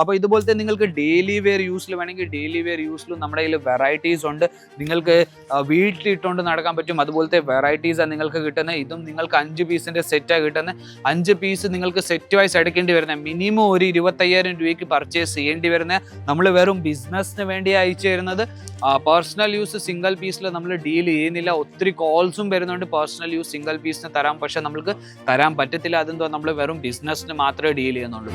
അപ്പോൾ ഇതുപോലത്തെ നിങ്ങൾക്ക് ഡെയിലി വെയർ യൂസിൽ വേണമെങ്കിൽ ഡെയിലി വെയർ യൂസിലും നമ്മുടെ കയ്യിൽ വെറൈറ്റീസ് ഉണ്ട്. നിങ്ങൾക്ക് വീട്ടിലിട്ടുകൊണ്ട് നടക്കാൻ പറ്റും. അതുപോലത്തെ വെറൈറ്റീസാണ് നിങ്ങൾക്ക് കിട്ടുന്നത് ഇതും നിങ്ങൾക്ക് അഞ്ച് പീസിന്റെ സെറ്റാണ് കിട്ടുന്നത് അഞ്ച് പീസ് നിങ്ങൾക്ക് സെറ്റ് വൈസ് എടുക്കേണ്ടി വരുന്നത് മിനിമം ഒരു ഇരുപത്തയ്യായിരം രൂപയ്ക്ക് പർച്ചേസ് ചെയ്യേണ്ടി വരുന്നത് നമ്മൾ വെറും ബിസിനസ്സിന് വേണ്ടി അയച്ചു തരുന്നത്. പേഴ്സണൽ യൂസ് സിംഗിൾ പീസിൽ നമ്മൾ ഡീൽ ചെയ്യുന്നില്ല. ഒത്തിരി കോൾസും വരുന്നുണ്ട് പേഴ്സണൽ യൂസ് സിംഗിൾ പീസിന് തരാം. പക്ഷെ നമുക്ക് തരാൻ പറ്റത്തില്ല. അതെന്തോ നമ്മൾ വെറും ബിസിനസ്സിന് മാത്രമേ ഡീൽ ചെയ്യുന്നുള്ളൂ.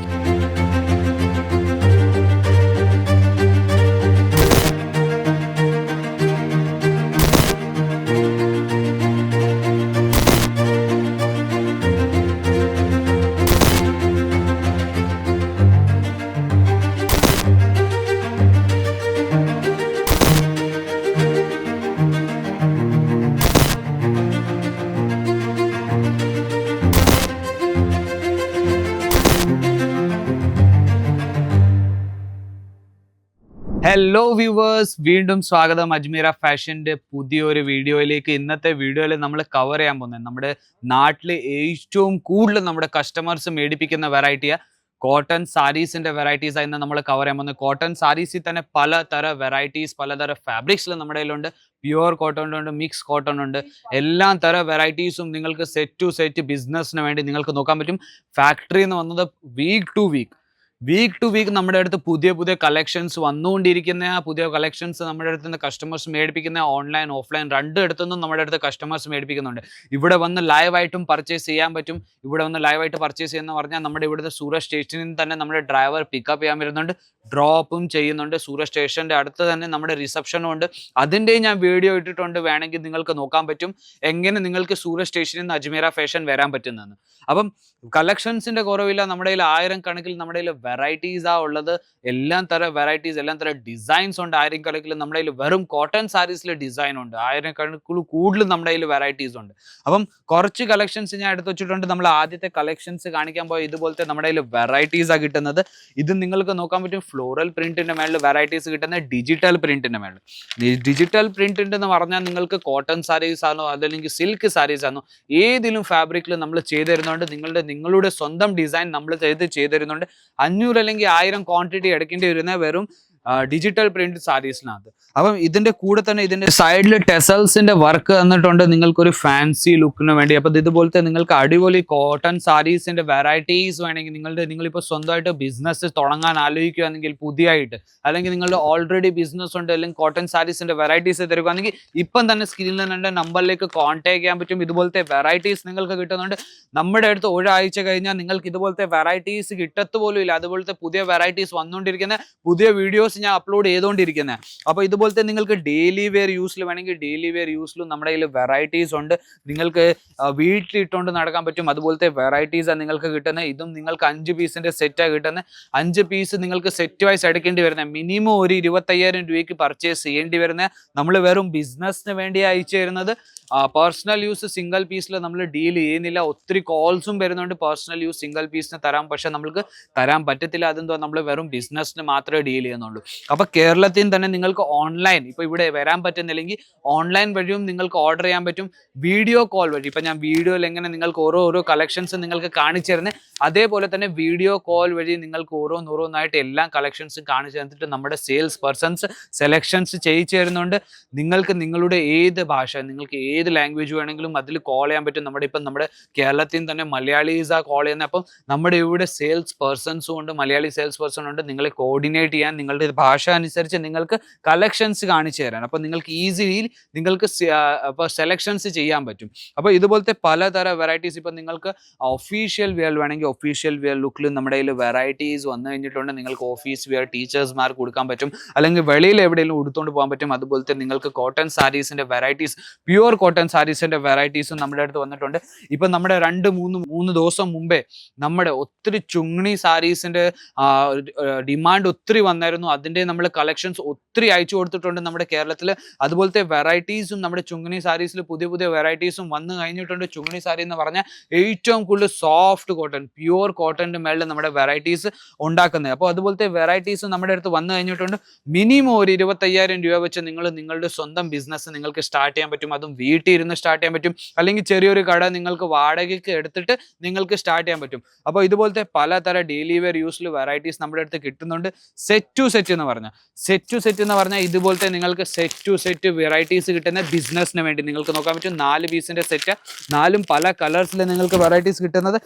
ഹലോ വ്യൂവേഴ്സ് വീണ്ടും സ്വാഗതം. അജ്മീറ ഫാഷന്റെ പുതിയൊരു വീഡിയോയിലേക്ക്. ഇന്നത്തെ വീഡിയോയിൽ നമ്മൾ കവർ ചെയ്യാൻ പോകുന്നത് നമ്മുടെ നാട്ടിൽ ഏറ്റവും കൂടുതൽ നമ്മുടെ കസ്റ്റമേഴ്സ് മേടിപ്പിക്കുന്ന വെറൈറ്റിയാണ് കോട്ടൺ സാരീസിന്റെ വെറൈറ്റീസ് ആയിരുന്നു നമ്മൾ കവർ ചെയ്യാൻ പോകുന്നത്. കോട്ടൺ സാരീസിൽ തന്നെ പലതര വെറൈറ്റീസ് പലതര ഫാബ്രിക്സിൽ നമ്മുടെ കയ്യിലുണ്ട്. പ്യുവർ കോട്ടൺ ഉണ്ട് മിക്സ് കോട്ടൺ ഉണ്ട്. എല്ലാ തര വെറൈറ്റീസും നിങ്ങൾക്ക് സെറ്റ് ടു സെറ്റ് ബിസിനസ്സിന് വേണ്ടി നിങ്ങൾക്ക് നോക്കാൻ പറ്റും. ഫാക്ടറിയിൽ നിന്ന് വന്നത് week to week week to week നമ്മുടെ അടുത്ത് പുതിയ പുതിയ കളക്ഷൻസ് വന്നുകൊണ്ടിരിക്കുന്ന പുതിയ കളക്ഷൻസ് നമ്മുടെ അടുത്ത് നിന്ന് കസ്റ്റമേഴ്സ് മേടിപ്പിക്കുന്ന ഓൺലൈൻ ഓഫ്ലൈൻ രണ്ടും അടുത്തുനിന്നും നമ്മുടെ അടുത്ത് കസ്റ്റമേഴ്സ് മേടിപ്പിക്കുന്നുണ്ട്. ഇവിടെ വന്ന് ലൈവായിട്ടും പർച്ചേസ് ചെയ്യാൻ പറ്റും. ഇവിടെ വന്ന് ലൈവായിട്ട് പർച്ചേസ് ചെയ്യുന്ന പറഞ്ഞാൽ നമ്മുടെ ഇവിടുത്തെ സൂറത്ത് സ്റ്റേഷനിൽ നിന്ന് തന്നെ നമ്മുടെ ഡ്രൈവർ പിക്കപ്പ് ചെയ്യാൻ വരുന്നുണ്ട്. ഡ്രോപ്പും ചെയ്യുന്നുണ്ട്. സൂറത്ത് സ്റ്റേഷന്റെ അടുത്ത് തന്നെ നമ്മുടെ റിസപ്ഷനും ഉണ്ട്. അതിന്റെയും ഞാൻ വീഡിയോ ഇട്ടിട്ടുണ്ട്. വേണമെങ്കിൽ നിങ്ങൾക്ക് നോക്കാൻ പറ്റും. എങ്ങനെ നിങ്ങൾക്ക് സൂറത്ത് സ്റ്റേഷനിൽ നിന്ന് അജ്മീറ ഫാഷൻ വരാൻ പറ്റുന്നതെന്ന്. അപ്പം കളക്ഷൻസിന്റെ കുറവില്ല. നമ്മുടെ ആയിരം കണക്കിൽ നമ്മുടെ വെറൈറ്റീസ് ആ ഉള്ളത്. എല്ലാം തര വെറൈറ്റീസ് എല്ലാം തര ഡിസൈൻസ് ഉണ്ട്. ആയിരം കണക്കിൽ നമ്മുടെ കയ്യിൽ വെറും കോട്ടൺ സാരീസിൽ ഡിസൈൻ ഉണ്ട്. ആയിരം കണക്കിൽ കൂടുതൽ നമ്മുടെ കയ്യിൽ വെറൈറ്റീസ് ഉണ്ട്. അപ്പം കുറച്ച് കളക്ഷൻസ് ഞാൻ എടുത്ത് വെച്ചിട്ടുണ്ട്. നമ്മൾ ആദ്യത്തെ കളക്ഷൻസ് കാണിക്കാൻ പോയ ഇതുപോലത്തെ നമ്മുടെ കയ്യിൽ വെറൈറ്റീസ് ആ കിട്ടുന്നത്. ഇത് നിങ്ങൾക്ക് നോക്കാൻ പറ്റും. ഫ്ലോറൽ പ്രിന്റിന്റെ മേളിൽ വെറൈറ്റീസ് കിട്ടുന്ന ഡിജിറ്റൽ പ്രിന്റിന്റെ മേളിൽ. ഡിജിറ്റൽ പ്രിന്റ് എന്ന് പറഞ്ഞാൽ നിങ്ങൾക്ക് കോട്ടൺ സാരീസ് ആണോ അതല്ലെങ്കിൽ സിൽക്ക് സാരീസ് ആണോ ഏതിലും ഫാബ്രിക്കിൽ നമ്മൾ ചെയ്തു തരുന്നുണ്ട്. നിങ്ങളുടെ നിങ്ങളുടെ സ്വന്തം ഡിസൈൻ നമ്മൾ ചെയ്ത് ചെയ്തു തരുന്നുണ്ട്. അഞ്ഞൂറ് അല്ലെങ്കിൽ ആയിരം ക്വാണ്ടിറ്റി എടുക്കേണ്ടി വരുന്ന വെറും ഡിജിറ്റൽ പ്രിന്റ് സാരീസിനകത്ത് അപ്പം ഇതിന്റെ കൂടെ തന്നെ ഇതിന്റെ സൈഡിൽ ടെസൽസിന്റെ വർക്ക് തന്നിട്ടുണ്ട്. നിങ്ങൾക്കൊരു ഫാൻസി ലുക്കിന് വേണ്ടി. അപ്പം ഇതുപോലത്തെ നിങ്ങൾക്ക് അടിപൊളി കോട്ടൺ സാരീസിന്റെ വെറൈറ്റീസ് വേണമെങ്കിൽ നിങ്ങളുടെ നിങ്ങളിപ്പോൾ സ്വന്തമായിട്ട് ബിസിനസ് തുടങ്ങാൻ ആലോചിക്കുകയാണെങ്കിൽ പുതിയായിട്ട് അല്ലെങ്കിൽ നിങ്ങളുടെ ഓൾറെഡി ബിസിനസ് ഉണ്ട് അല്ലെങ്കിൽ കോട്ടൺ സാരീസിന്റെ വെറൈറ്റീസ് തരുകയാണെങ്കിൽ ഇപ്പം തന്നെ സ്ക്രീനിൽ തന്നെ നമ്പറിലേക്ക് കോൺടാക്ട് ചെയ്യാൻ പറ്റും. ഇതുപോലത്തെ വെറൈറ്റീസ് നിങ്ങൾക്ക് കിട്ടുന്നുണ്ട്. നമ്മുടെ അടുത്ത് ഒരാഴ്ച കഴിഞ്ഞാൽ നിങ്ങൾക്ക് ഇതുപോലത്തെ വെറൈറ്റീസ് കിട്ടത്തുപോലും ഇല്ല. അതുപോലത്തെ പുതിയ വെറൈറ്റീസ് വന്നുകൊണ്ടിരിക്കുന്ന പുതിയ വീഡിയോസ് ഞാൻ അപ്ലോഡ് ചെയ്തുകൊണ്ടിരിക്കുന്നത് അപ്പോൾ ഇതുപോലത്തെ നിങ്ങൾക്ക് ഡെയിലി വെയർ യൂസിൽ വേണമെങ്കിൽ ഡെയിലി വെയർ യൂസിലും നമ്മുടെ കയ്യിൽ വെറൈറ്റീസ് ഉണ്ട്. നിങ്ങൾക്ക് വീട്ടിലിട്ടുകൊണ്ട് നടക്കാൻ പറ്റും. അതുപോലത്തെ വെറൈറ്റീസാണ് നിങ്ങൾക്ക് കിട്ടുന്നത് ഇതും നിങ്ങൾക്ക് അഞ്ച് പീസിന്റെ സെറ്റാണ് കിട്ടുന്നത് അഞ്ച് പീസ് നിങ്ങൾക്ക് സെറ്റ് വൈസ് എടുക്കേണ്ടി വരുന്നത് മിനിമം ഒരു ഇരുപത്തയ്യായിരം രൂപയ്ക്ക് പർച്ചേസ് ചെയ്യേണ്ടി വരുന്നത് നമ്മൾ വെറും ബിസിനസ്സിന് വേണ്ടി അയച്ചു തരുന്നത്. പേഴ്സണൽ യൂസ് സിംഗിൾ പീസിൽ നമ്മൾ ഡീൽ ചെയ്യുന്നില്ല. ഒത്തിരി കോൾസും വരുന്നുണ്ട് പേഴ്സണൽ യൂസ് സിംഗിൾ പീസിന് തരാം. പക്ഷെ നമ്മൾക്ക് തരാൻ പറ്റത്തില്ല. അതെന്തോ നമ്മൾ വെറും ബിസിനസ്സിന് മാത്രമേ ഡീൽ ചെയ്യുന്നുള്ളൂ. അപ്പൊ കേരളത്തിൽ തന്നെ നിങ്ങൾക്ക് ഓൺലൈൻ ഇപ്പൊ ഇവിടെ വരാൻ പറ്റുന്നില്ലെങ്കിൽ ഓൺലൈൻ വഴിയും നിങ്ങൾക്ക് ഓർഡർ ചെയ്യാൻ പറ്റും. വീഡിയോ കോൾ വഴി. ഇപ്പൊ ഞാൻ വീഡിയോയിൽ എങ്ങനെ നിങ്ങൾക്ക് ഓരോ ഓരോ കളക്ഷൻസ് നിങ്ങൾക്ക് കാണിച്ചു തരുന്നത് അതേപോലെ തന്നെ വീഡിയോ കോൾ വഴി നിങ്ങൾക്ക് ഓരോന്നോരോന്നായിട്ട് എല്ലാ കളക്ഷൻസും കാണിച്ചു തന്നിട്ട് നമ്മുടെ സെയിൽസ് പേഴ്സൺസ് സെലക്ഷൻസ് ചെയ്യിച്ചു തരുന്നുണ്ട്. നിങ്ങൾക്ക് നിങ്ങളുടെ ഏത് ഭാഷ നിങ്ങൾക്ക് ഏത് ലാംഗ്വേജ് വേണമെങ്കിലും അതിൽ കോൾ ചെയ്യാൻ പറ്റും. നമ്മുടെ ഇപ്പം നമ്മുടെ കേരളത്തിൽ തന്നെ മലയാളീസ് ആ കോൾ ചെയ്യുന്നത്. അപ്പം നമ്മുടെ ഇവിടെ സെയിൽസ് പേഴ്സൺസും ഉണ്ട് മലയാളി സെയിൽസ് പേഴ്സൺ ഉണ്ട്. നിങ്ങളെ കോർഡിനേറ്റ് ചെയ്യാൻ നിങ്ങളുടെ ഭാഷ അനുസരിച്ച് നിങ്ങൾക്ക് കളക്ഷൻസ് കാണിച്ചു തരാൻ. അപ്പം നിങ്ങൾക്ക് ഈസിലി നിങ്ങൾക്ക് അപ്പോൾ സെലക്ഷൻസ് ചെയ്യാൻ പറ്റും. അപ്പോൾ ഇതുപോലത്തെ പലതരം വെറൈറ്റീസ് ഇപ്പം നിങ്ങൾക്ക് ഒഫീഷ്യൽ വിയർ വേണമെങ്കിൽ ഒഫീഷ്യൽ വിയർ ലുക്കിൽ നമ്മുടെ കയ്യിൽ വെറൈറ്റീസ് വന്നു കഴിഞ്ഞിട്ടുണ്ട്. നിങ്ങൾക്ക് ഓഫീസ് വിയർ ടീച്ചേഴ്സ്മാർക്ക് കൊടുക്കാൻ പറ്റും. അല്ലെങ്കിൽ വെളിയിൽ എവിടെയെങ്കിലും ഉടുത്തുകൊണ്ട് പോകാൻ പറ്റും. അതുപോലെ തന്നെ നിങ്ങൾക്ക് കോട്ടൺ സാരീസിന്റെ വെറൈറ്റീസ് പ്യുവർ കോട്ടൺ സാരീസിന്റെ വെറൈറ്റീസും നമ്മുടെ അടുത്ത് വന്നിട്ടുണ്ട്. ഇപ്പം നമ്മുടെ രണ്ട് മൂന്ന് മൂന്ന് ദിവസം മുമ്പേ നമ്മുടെ ഒത്തിരി ചുങ്ങണി സാരീസിന്റെ ഡിമാൻഡ് ഒത്തിരി വന്നായിരുന്നു. അതിന്റെ നമ്മൾ കളക്ഷൻസ് ഒത്തിരി അയച്ചു കൊടുത്തിട്ടുണ്ട് നമ്മുടെ കേരളത്തിൽ അതുപോലത്തെ വെറൈറ്റീസും നമ്മുടെ ചുങ്ങണി സാരീസിൽ പുതിയ പുതിയ വെറൈറ്റീസും വന്നു കഴിഞ്ഞിട്ടുണ്ട്. ചുങ്ങണി സാരി എന്ന് പറഞ്ഞാൽ ഏറ്റവും കൂടുതൽ സോഫ്റ്റ് കോട്ടൺ പ്യുവർ കോട്ടന്റെ മേളിൽ നമ്മുടെ വെറൈറ്റീസ് ഉണ്ടാക്കുന്നത്. അപ്പോൾ അതുപോലത്തെ വെറൈറ്റീസ് നമ്മുടെ അടുത്ത് വന്നു കഴിഞ്ഞിട്ടുണ്ട്. മിനിമം ഒരു ഇരുപത്തയ്യായിരം രൂപ വെച്ച് നിങ്ങൾ നിങ്ങളുടെ സ്വന്തം ബിസിനസ് നിങ്ങൾക്ക് സ്റ്റാർട്ട് ചെയ്യാൻ പറ്റും. അതും വീട്ടിൽ ഇരുന്ന് സ്റ്റാർട്ട് ചെയ്യാൻ പറ്റും. അല്ലെങ്കിൽ ചെറിയൊരു കട നിങ്ങൾക്ക് വാടകയ്ക്ക് എടുത്തിട്ട് നിങ്ങൾക്ക് സ്റ്റാർട്ട് ചെയ്യാൻ പറ്റും. അപ്പോൾ ഇതുപോലത്തെ പലതരം ഡെയിലി വെയർ യൂസിൽ വെറൈറ്റീസ് നമ്മുടെ അടുത്ത് കിട്ടുന്നുണ്ട്. സെറ്റ് ടു സെറ്റ് എന്ന് പറഞ്ഞാൽ. സെറ്റ് ടു സെറ്റ് എന്ന് പറഞ്ഞാൽ ഇതുപോലത്തെ നിങ്ങൾക്ക് സെറ്റ് ടു സെറ്റ് വെറൈറ്റീസ് കിട്ടുന്ന ബിസിനസ്സിന് വേണ്ടി നിങ്ങൾക്ക് നോക്കാൻ പറ്റും. നാല് പീസിന്റെ സെറ്റ് നാലും പല കളേഴ്സിൽ നിങ്ങൾക്ക് വെറൈറ്റീസ് കിട്ടുന്നത്.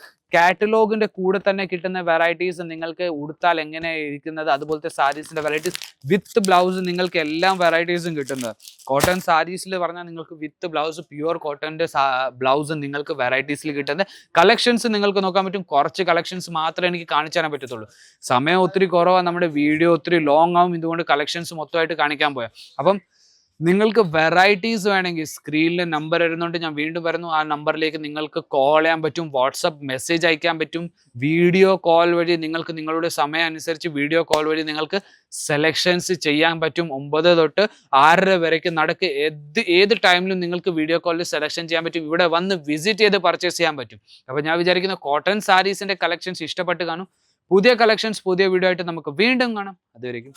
കാറ്റലോഗിന്റെ കൂടെ തന്നെ കിട്ടുന്ന വെറൈറ്റീസ് നിങ്ങൾക്ക് ഉടുത്താൽ എങ്ങനെ ഇരിക്കുന്നത് അതുപോലത്തെ സാരീസിന്റെ വെറൈറ്റീസ് വിത്ത് ബ്ലൗസ് നിങ്ങൾക്ക് എല്ലാം വെറൈറ്റീസും കിട്ടുന്നത്. കോട്ടൺ സാരീസിൽ പറഞ്ഞാൽ നിങ്ങൾക്ക് വിത്ത് ബ്ലൗസ് പ്യുവർ കോട്ടന്റെ ബ്ലൗസ് നിങ്ങൾക്ക് വെറൈറ്റീസിൽ കിട്ടുന്നത്. കളക്ഷൻസ് നിങ്ങൾക്ക് നോക്കാൻ പറ്റും. കുറച്ച് കളക്ഷൻസ് മാത്രമേ എനിക്ക് കാണിച്ചു തരാൻ പറ്റത്തുള്ളൂ. സമയം ഒത്തിരി കുറവാണ് നമ്മുടെ വീഡിയോ ഒത്തിരി ലോങ് ആവും. ഇതുകൊണ്ട് കളക്ഷൻസ് മൊത്തമായിട്ട് കാണിക്കാൻ പോയാൽ അപ്പം നിങ്ങൾക്ക് വെറൈറ്റീസ് വേണമെങ്കിൽ സ്ക്രീനിൽ നമ്പർ വരുന്നുണ്ട്. ഞാൻ വീണ്ടും വരുന്നു ആ നമ്പറിലേക്ക് നിങ്ങൾക്ക് കോൾ ചെയ്യാൻ പറ്റും വാട്സപ്പ് മെസ്സേജ് അയക്കാൻ പറ്റും. വീഡിയോ കോൾ വഴി നിങ്ങൾക്ക് നിങ്ങളുടെ സമയം അനുസരിച്ച് വീഡിയോ കോൾ വഴി നിങ്ങൾക്ക് സെലക്ഷൻസ് ചെയ്യാൻ പറ്റും. ഒമ്പത് തൊട്ട് ആറര വരയ്ക്ക് നടക്ക് ഏത് ഏത് ടൈമിലും നിങ്ങൾക്ക് വീഡിയോ കോളിൽ സെലക്ഷൻ ചെയ്യാൻ പറ്റും. ഇവിടെ വന്ന് വിസിറ്റ് ചെയ്ത് പർച്ചേസ് ചെയ്യാൻ പറ്റും. അപ്പോൾ ഞാൻ വിചാരിക്കുന്ന കോട്ടൺ സാരീസിന്റെ കളക്ഷൻസ് ഇഷ്ടപ്പെട്ട് കാണും. പുതിയ കളക്ഷൻസ് പുതിയ വീഡിയോ ആയിട്ട് നമുക്ക് വീണ്ടും കാണാം. അതുവരെയും